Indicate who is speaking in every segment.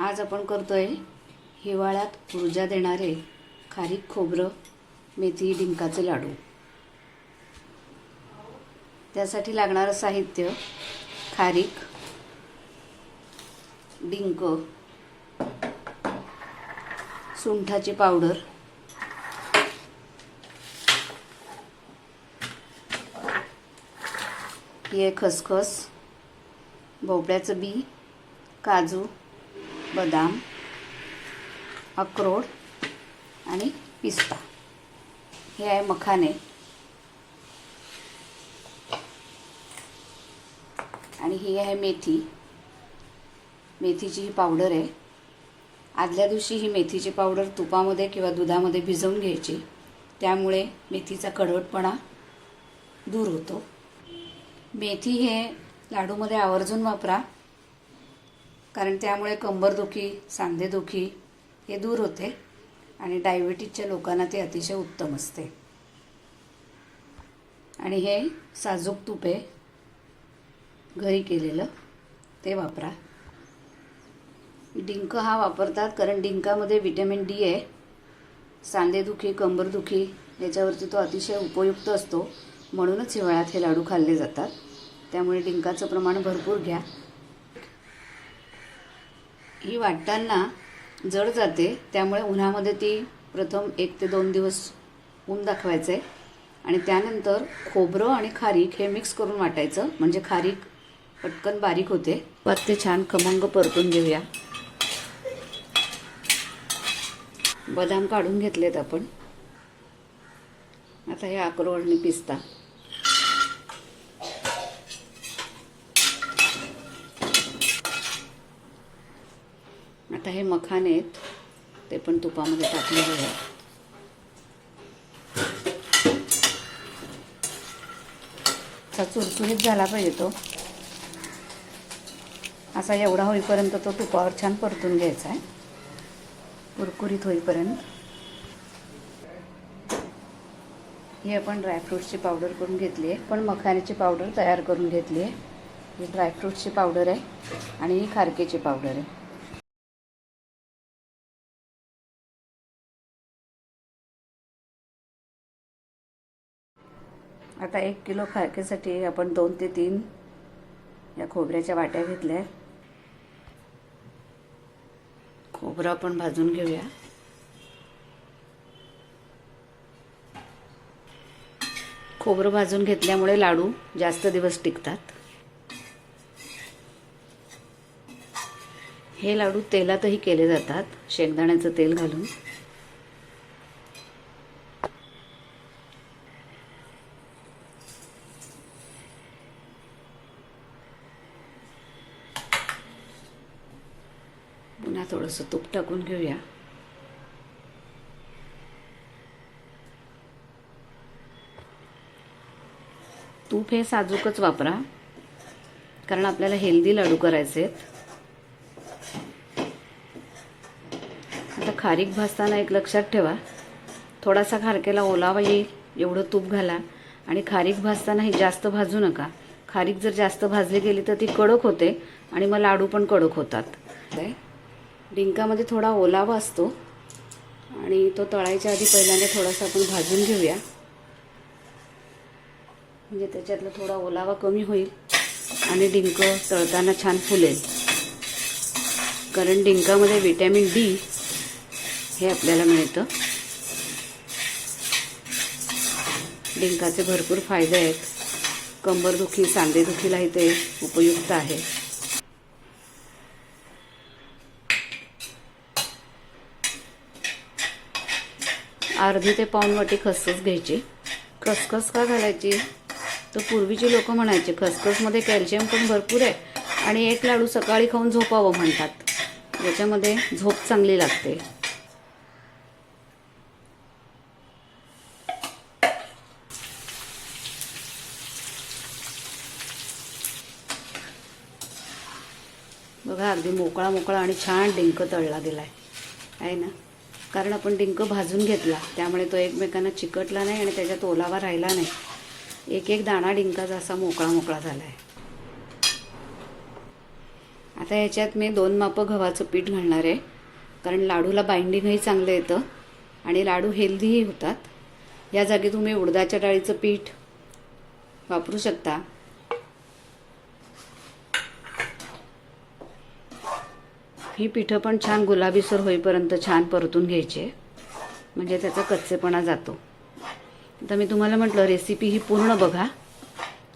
Speaker 1: आज आपण करतो आहे हिवाळ्यात ऊर्जा देणारे खारीक खोबरं मेथी डिंकाचे लाडू. त्यासाठी लागणारं साहित्य खारीक डिंक सुंठाची पावडर ही आहे खसखस भोपळ्याचं बी काजू बदाम अक्रोड आणि पिस्ता. हे आहे मखाने. आणि ही आहे मेथी. मेथीची ही पावडर आहे. आदल्या दिवशी ही मेथीची पावडर तुपामध्ये किंवा दुधामध्ये भिजवून घ्यायची. त्यामुळे मेथीचा कडवटपणा दूर होतो. मेथी हे लाडूमध्ये आवर्जून वापरा. कारण त्यामुळे कंबरदुखी सांधेदुखी हे दूर होते आणि डायबिटीजच्या लोकांना ते अतिशय उत्तम असते. आणि हे साजूक तूप आहे घरी केलेलं ते वापरा. डिंक हा वापरतात कारण डिंकामध्ये विटॅमिन डी आहे. सांधेदुखी कंबरदुखी याच्यावरती तो अतिशय उपयुक्त असतो. म्हणूनच हिवाळ्यात हे लाडू खाल्ले जातात. त्यामुळे डिंकाचं प्रमाण भरपूर घ्या. ही वाटताना जड जाते त्यामुळे उन्हामध्ये ती प्रथम एक ते दोन दिवस ऊन दाखवायचं आहे आणि त्यानंतर खोबरं आणि खारीक हे मिक्स करून वाटायचं. म्हणजे खारीक पटकन बारीक होते. परत ते छान खमंग परतून घेऊया. बदाम काढून घेतलेत आपण. आता हे अक्रोड आणि पिस्ता. आता हे मखाने आहेत ते पण तुपामध्ये टाकले आहेत असा चुरचुरीत झाला पाहिजे तो. असा एवढा होईपर्यंत तो तुपावर छान परतून घ्यायचा आहे. कुरकुरीत होईपर्यंत. ही आपण ड्रायफ्रूट्सची पावडर करून घेतली आहे. पण मखाण्याची पावडर तयार करून घेतली आहे. ही ड्रायफ्रूट्सची पावडर आहे आणि ही खारकेची पावडर आहे. आता एक किलो खारकेसाठी आपण दोन ते तीन या खोबऱ्याच्या वाट्या घेतल्या. खोबरं आपण भाजून घेऊया. खोबरं भाजून घेतल्यामुळे लाडू जास्त दिवस टिकतात. हे लाडू तेलातही केले जातात शेंगदाण्याचं तेल घालून. थोडंसं तूप टाकून घेऊया. तूप हे साजूकच वापरा कारण आपल्याला हेल्दी लाडू करायचे आहेत. आता खारीक भाजताना एक लक्षात ठेवा. थोडासा खारकेला ओलावा येईल एवढं तूप घाला. आणि खारीक भाजतानाही जास्त भाजू नका. खारीक जर जास्त भाजली गेली तर ती कडक होते आणि मग लाडू पण कडक होतात. डिंकामध्ये थोडा ओलावा असतो. आणि तो तळायच्या आधी पहिल्यांदा थोडासा आपण भाजून घेऊया. म्हणजे त्याच्यातला थोडा ओलावा कमी होईल आणि डिंक तळताना छान फुलेल. कारण डिंकामध्ये विटॅमिन डी हे आपल्याला मिळतं. डिंकाचे भरपूर फायदे आहेत. कंबरदुखी सांधेदुखीलाही ते उपयुक्त आहे. अर्धी ते पाऊन वाटी खसखस घ्यायची. खसखस का घालायची? तर पूर्वीची लोक म्हणायचे खसखसमध्ये कॅल्शियम पण भरपूर आहे आणि एक लाडू सकाळी खाऊन झोपावं म्हणतात. याच्यामध्ये झोप चांगली लागते. बघा अगदी मोकळा मोकळा आणि छान डिंक तळला गेला आहे आहे ना? कारण आपण डिंक भाजून घेतला. त्यामुळे तो एकमेकांना चिकटला नाही आणि त्याच्यात ओलावा राहिला नाही. एक एक दाणा डिंकाचा असा मोकळा मोकळा झाला आहे आता याच्यात मी दोन मापं गव्हाचं पीठ घालणार आहे. कारण लाडूला बाइंडिंगही चांगलं येतं. आणि लाडू हेल्दीही होतात. या जागी तुम्ही उडदाच्या डाळीचं पीठ वापरू शकता. ही पिठं पण छान गुलाबीसर होईपर्यंत छान परतून घ्यायची. म्हणजे त्याचा कच्चेपणा जातो. आता मी तुम्हाला म्हटलं रेसिपी ही पूर्ण बघा.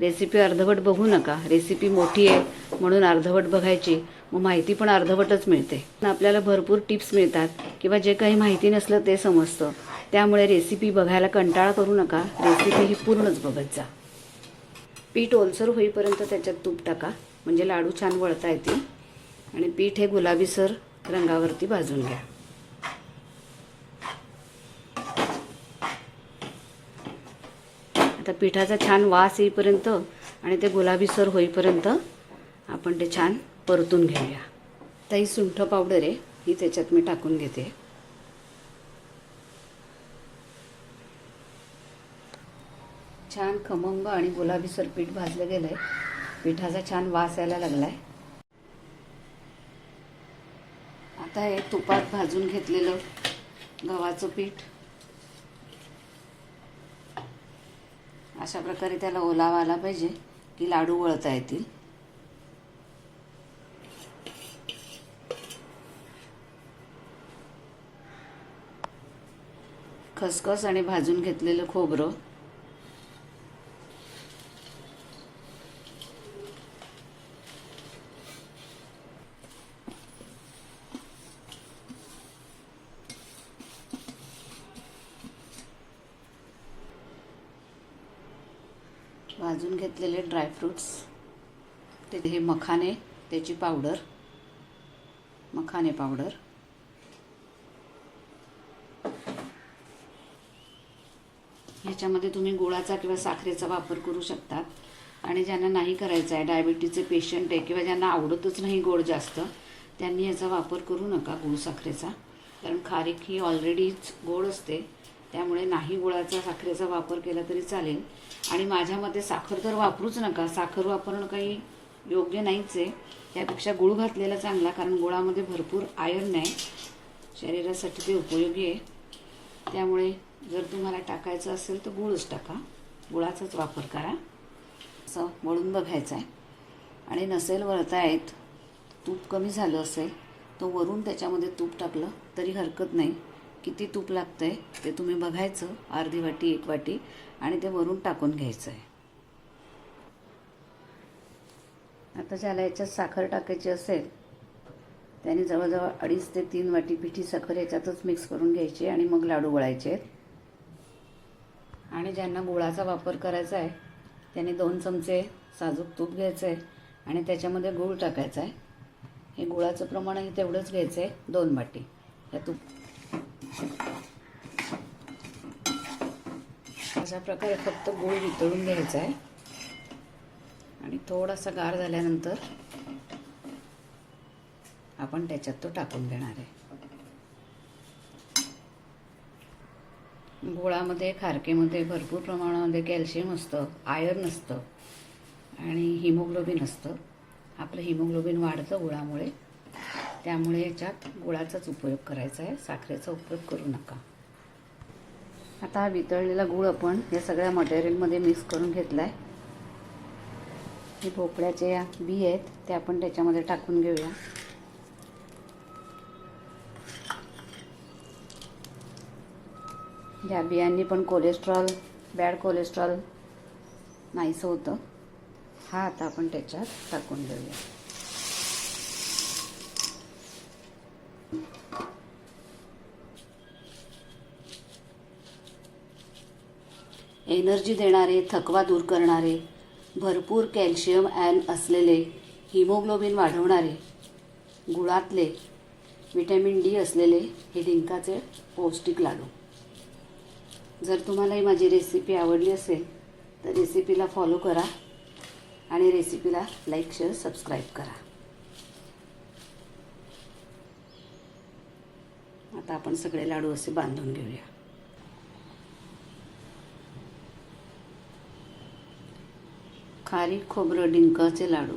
Speaker 1: रेसिपी अर्धवट बघू नका. रेसिपी मोठी आहे म्हणून अर्धवट बघायची. मग माहिती पण अर्धवटच मिळते. आपल्याला भरपूर टिप्स मिळतात किंवा जे काही माहिती नसलं ते समजतं. त्यामुळे रेसिपी बघायला कंटाळा करू नका. रेसिपी ही पूर्णच बघत जा. पीठ ओलसर होईपर्यंत त्याच्यात तूप टाका. म्हणजे लाडू छान वळता येतील. आणि पीठ हे गुलाबीसर रंगावरती भाजून घ्या. आता पिठाचा छान वास येईपर्यंत आणि ते गुलाबीसर होईपर्यंत आपण ते छान परतून घेऊया. आता ही सुंठ पावडर आहे ही त्याच्यात मी टाकून घेते. छान खमंग आणि गुलाबीसर पीठ भाजलं गेलं आहे पिठाचा छान वास यायला लागला आहे आता हे तुपात भाजून घेतलेलं गव्हाचं पीठ. अशा प्रकारे त्याला ओलावा आला पाहिजे की लाडू वळता येतील. खसखस आणि भाजून घेतलेलं खोबरं भाजून घेतलेले ड्रायफ्रूट्स ते हे मखाने त्याची पावडर मखाने पावडर. ह्याच्यामध्ये तुम्ही गुळाचा किंवा साखरेचा वापर करू शकतात. आणि ज्यांना नाही करायचा आहे डायबिटीजचे पेशंट आहे किंवा ज्यांना आवडतच नाही गोड जास्त त्यांनी याचा वापर करू नका गुळ साखरेचा. कारण खारीक ही ऑलरेडीच गोड असते. त्यामुळे नाही गुळाचा साखरेचा वापर केला तरी चालेल. आणि माझ्या मते साखर तर वापरूच नका. साखर वापरणं काही योग्य नाहीच आहे. त्यापेक्षा गुळ घातलेला चांगला कारण गुळामध्ये भरपूर आयर्न आहे. शरीरासाठी ते उपयोगी आहे. त्यामुळे जर तुम्हाला टाकायचं असेल तर गुळच टाका. गुळाचाच वापर करा. असं वळून बघायचं आहे आणि नसेल वळता येत तूप कमी झालं असेल तर वरून त्याच्यामध्ये तूप टाकलं तरी हरकत नाही. किती तूप लागतं आहे ते तुम्ही बघायचं अर्धी वाटी एक वाटी आणि ते वरून टाकून घ्यायचं आहे आता ज्याला याच्यात साखर टाकायची असेल त्याने जवळजवळ अडीच ते तीन वाटी पिठी साखर याच्यातच मिक्स करून घ्यायची आणि मग लाडू वळायचे. आहेत आणि ज्यांना गुळाचा वापर करायचा आहे त्याने दोन चमचे साजूक तूप घ्यायचं आहे आणि त्याच्यामध्ये गूळ टाकायचा आहे हे गुळाचं प्रमाणही तेवढंच घ्यायचं आहे दोन वाटी. या तूप अशा प्रकारे फक्त गूळ वितळून घ्यायचा आहे. आणि थोडासा गार झाल्यानंतर आपण त्याच्यात तो टाकून घेणार आहे. गुळामध्ये खारकेमध्ये भरपूर प्रमाणामध्ये कॅल्शियम असतं आयर्न असतं आणि हिमोग्लोबिन असतं. आपलं हिमोग्लोबिन वाढतं गुळामुळे. त्यामुळे याच्यात गुळाचाच उपयोग करायचा आहे. साखरेचा उपयोग करू नका. आता हा वितळलेला गूळ आपण या सगळ्या मटेरियलमध्ये मिक्स करून घेतला आहे हे भोपळ्याचे या बी आहेत ते आपण त्याच्यामध्ये टाकून घेऊया. या बियांनी पण कोलेस्ट्रॉल बॅड कोलेस्ट्रॉल नाहीसं होतं. हा आता आपण त्याच्यात टाकून देऊया एनर्जी देणारे थकवा दूर करणारे भरपूर कॅल्शियम ॲन असलेले हिमोग्लोबिन वाढवणारे गुळातले विटॅमिन डी असलेले हे डिंकाचे पौष्टिक लाडू. जर तुम्हाला ही माझी रेसिपी आवडली असेल तर रेसिपीला फॉलो करा आणि रेसिपीला लाईक शेअर सबस्क्राईब करा. आता आपण सगळे लाडू असे बांधून घेऊया. खारी खोबरं डिंकाचे लाडू.